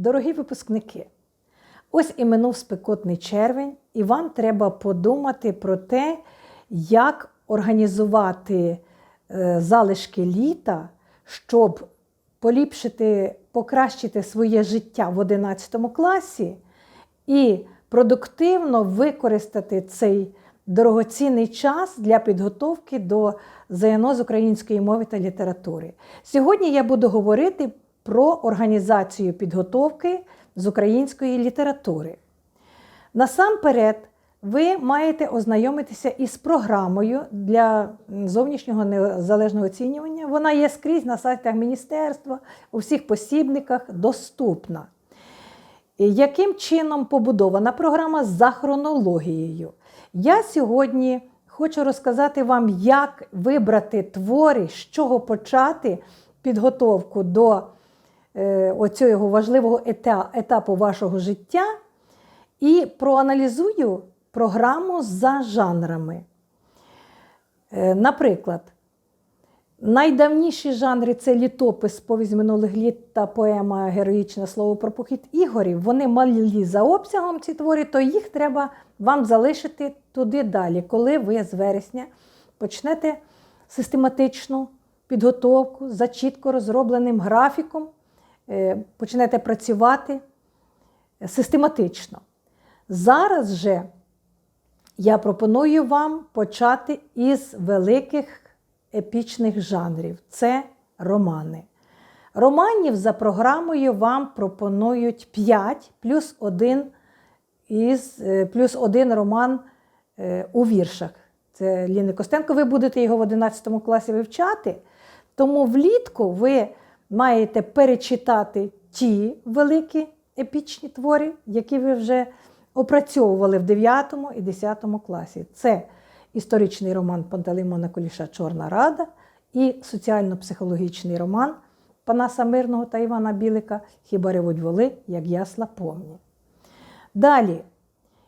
Дорогі випускники, ось і минув спекотний червень, і вам треба подумати про те, як організувати е, залишки літа, щоб поліпшити, покращити своє життя в 11 класі і продуктивно використати цей дорогоцінний час для підготовки до ЗНО з української мови та літератури. Сьогодні я буду говорити про організацію підготовки з української літератури. Насамперед, ви маєте ознайомитися із програмою для зовнішнього незалежного оцінювання. Вона є скрізь на сайтах міністерства, у всіх посібниках доступна. Яким чином побудована програма за хронологією? Я сьогодні хочу розказати вам, як вибрати твори, з чого почати підготовку до оцього важливого етапу вашого життя, і проаналізую програму за жанрами. Е, наприклад, найдавніші жанри це літопис, повість минулих літ та поема Героїчне слово про похід ігорів. Вони малі за обсягом ці твори, то їх треба вам залишити туди далі, коли ви з вересня почнете систематичну підготовку за чітко розробленим графіком, е, почнете працювати систематично. Зараз же я пропоную вам почати із великих епічних жанрів це романи. Романів за програмою вам пропонують 5 плюс 1 із, е, плюс один роман е, у віршах. Це Ліни Костенко. Ви будете його в 11 класі вивчати. Тому влітку ви маєте перечитати ті великі епічні твори, які ви вже опрацьовували в 9 і 10 класі. Це історичний роман Пантелеймона Коліша Чорна Рада і соціально-психологічний роман Панаса Мирного та Івана Білика Хіба ревуть воли, як ясла помні. Далі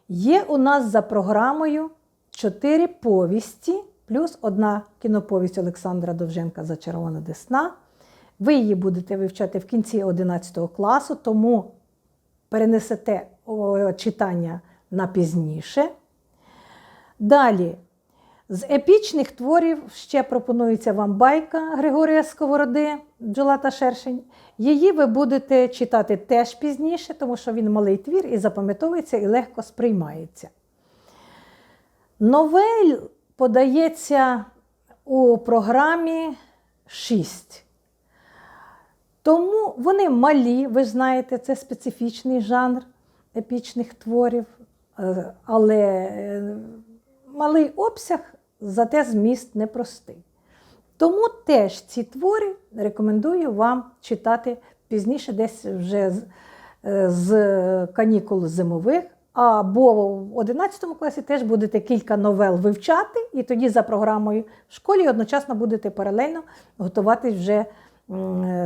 є у нас за програмою чотири повісті, плюс одна кіноповість Олександра Довженка Зачарована Десна. Ви її будете вивчати в кінці 11 класу, тому перенесете читання на пізніше. Далі, з епічних творів ще пропонується вам байка Григорія Сковороди, Джола та Шершень. Її ви будете читати теж пізніше, тому що він малий твір і запам'ятовується і легко сприймається. Новель подається у програмі 6. Тому вони малі, ви знаєте, це специфічний жанр епічних творів, е, але е, малий обсяг, зате зміст непростий. Тому теж ці твори рекомендую вам читати пізніше, десь вже з, е, канікул зимових. Або в 11 класі теж будете кілька новел вивчати, і тоді за програмою в школі одночасно будете паралельно готуватись вже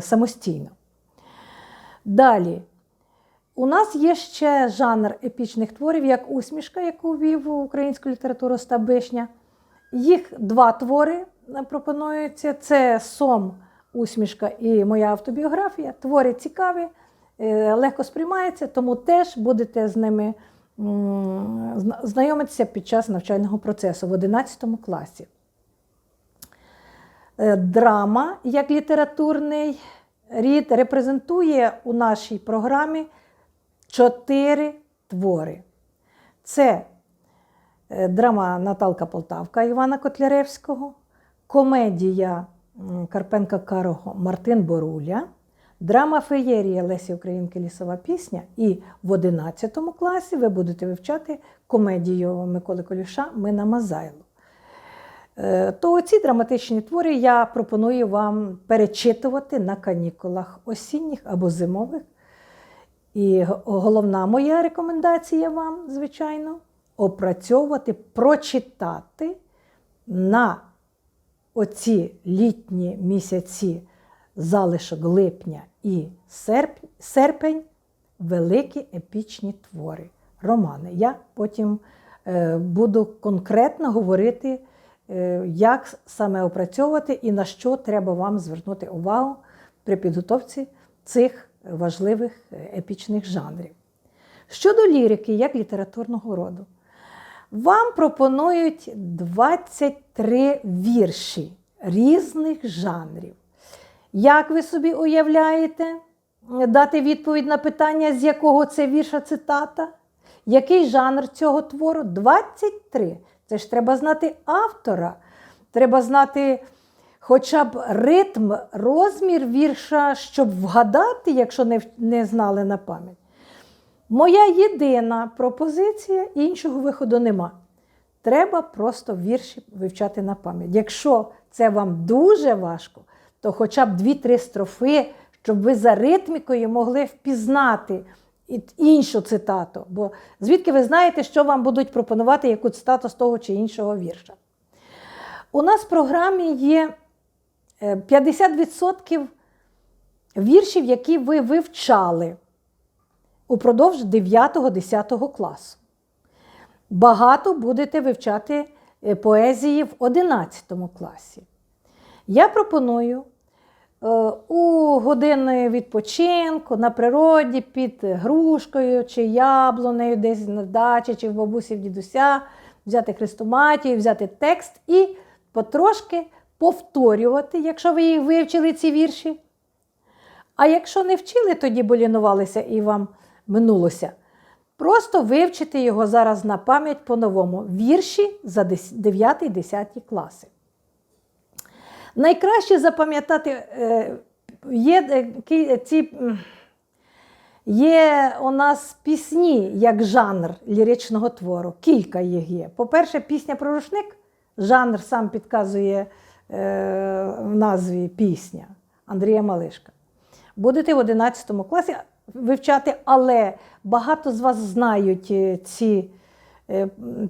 самостійно. Далі, у нас є ще жанр епічних творів, як усмішка, яку ввів у українську літературу Стабишня. Їх два твори пропонуються: це Сом, усмішка і моя автобіографія. Твори цікаві, е, легко сприймаються, тому теж будете з ними знайомитися під час навчального процесу в 11 класі. Е, драма як літературний рід репрезентує у нашій програмі чотири твори. Це е, драма Наталка Полтавка Івана Котляревського, комедія Карпенка Карого Мартин Боруля, драма Феєрія Лесі Українки Лісова пісня. І в 11 класі ви будете вивчати комедію Миколи Колюша Мина Мазайло. Е, то ці драматичні твори я пропоную вам перечитувати на канікулах осінніх або зимових. І головна моя рекомендація вам, звичайно, опрацьовувати, прочитати на оці літні місяці залишок липня і серпень великі епічні твори, романи. Я потім е, буду конкретно говорити. Е, як саме опрацьовувати і на що треба вам звернути увагу при підготовці цих важливих е, епічних жанрів. Щодо лірики, як літературного роду, вам пропонують 23 вірші різних жанрів. Як ви собі уявляєте дати відповідь на питання, з якого це вірша цитата? Який жанр цього твору? 23. Це ж треба знати автора. Треба знати хоча б ритм, розмір вірша, щоб вгадати, якщо не, не знали на пам'ять. Моя єдина пропозиція, іншого виходу нема. Треба просто вірші вивчати на пам'ять. Якщо це вам дуже важко, то хоча б дві-три строфи, щоб ви за ритмікою могли впізнати іншу цитату. Бо звідки ви знаєте, що вам будуть пропонувати яку цитату з того чи іншого вірша? У нас в програмі є 50% віршів, які ви вивчали упродовж 9-10 класу. Багато будете вивчати е, поезії в 11 класі. Я пропоную е, у години відпочинку на природі під грушкою чи яблунею, десь на дачі, чи в бабусі в дідуся, взяти хрестоматію, взяти текст і потрошки повторювати, якщо ви їх вивчили ці вірші. А якщо не вчили, тоді болінувалися і вам минулося. Просто вивчити його зараз на пам'ять по-новому. Вірші за 9-10 класи. Найкраще запам'ятати е, є е, ці. Є у нас пісні як жанр ліричного твору. Кілька їх є. По-перше, пісня про рушник. Жанр сам підказує е, в назві пісня Андрія Малишка. Будете в 11 класі вивчати, але багато з вас знають е, ці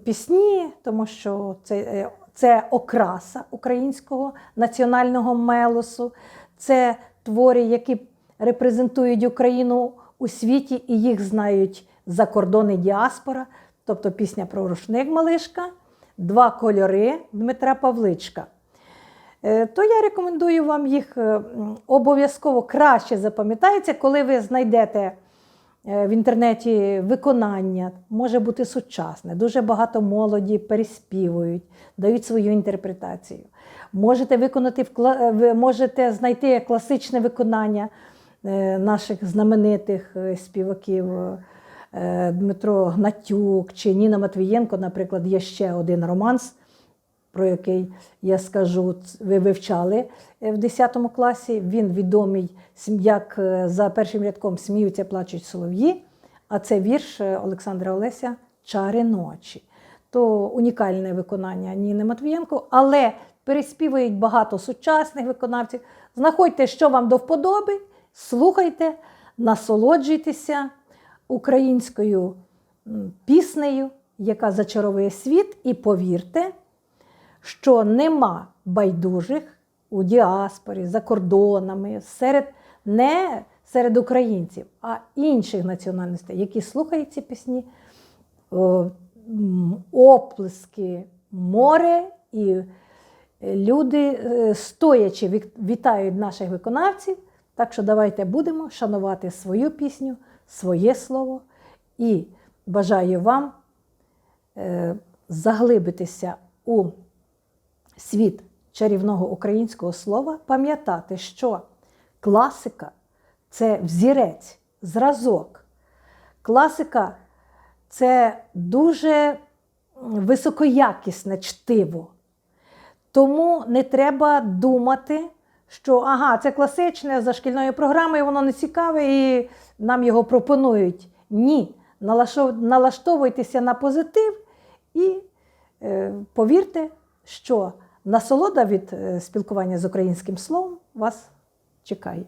пісні, тому що це, це окраса українського національного мелосу, це твори, які репрезентують Україну у світі, і їх знають за кордони діаспора, тобто пісня про рушник Малишка, два кольори Дмитра Павличка. То я рекомендую вам їх обов'язково краще запам'ятається, коли ви знайдете в інтернеті виконання, може бути сучасне. Дуже багато молоді переспівують, дають свою інтерпретацію. Можете виконати ви можете знайти класичне виконання наших знаменитих співаків. Дмитро Гнатюк чи Ніна Матвієнко, наприклад, є ще один романс про який я скажу, ви вивчали е, в 10 класі. Він відомий як е, за першим рядком сміються, плачуть солов'ї. А це вірш е, Олександра Олеся Чари ночі. То унікальне виконання Ніни Матвієнко, але переспівують багато сучасних виконавців. Знаходьте, що вам до вподоби, слухайте, насолоджуйтеся українською піснею, яка зачаровує світ, і повірте що нема байдужих у діаспорі, за кордонами, серед не серед українців, а інших національностей, які слухають ці пісні, оплески, море і люди, е, стоячи, вітають наших виконавців. Так що давайте будемо шанувати свою пісню, своє слово і бажаю вам е, заглибитися у світ чарівного українського слова, пам'ятати, що класика це взірець, зразок. Класика це дуже високоякісне чтиво. Тому не треба думати, що ага, це класичне за шкільною програмою, воно не цікаве і нам його пропонують. Ні. Налаштовуйтеся на позитив і е, повірте, що Насолода від е, спілкування з українським словом вас чекає.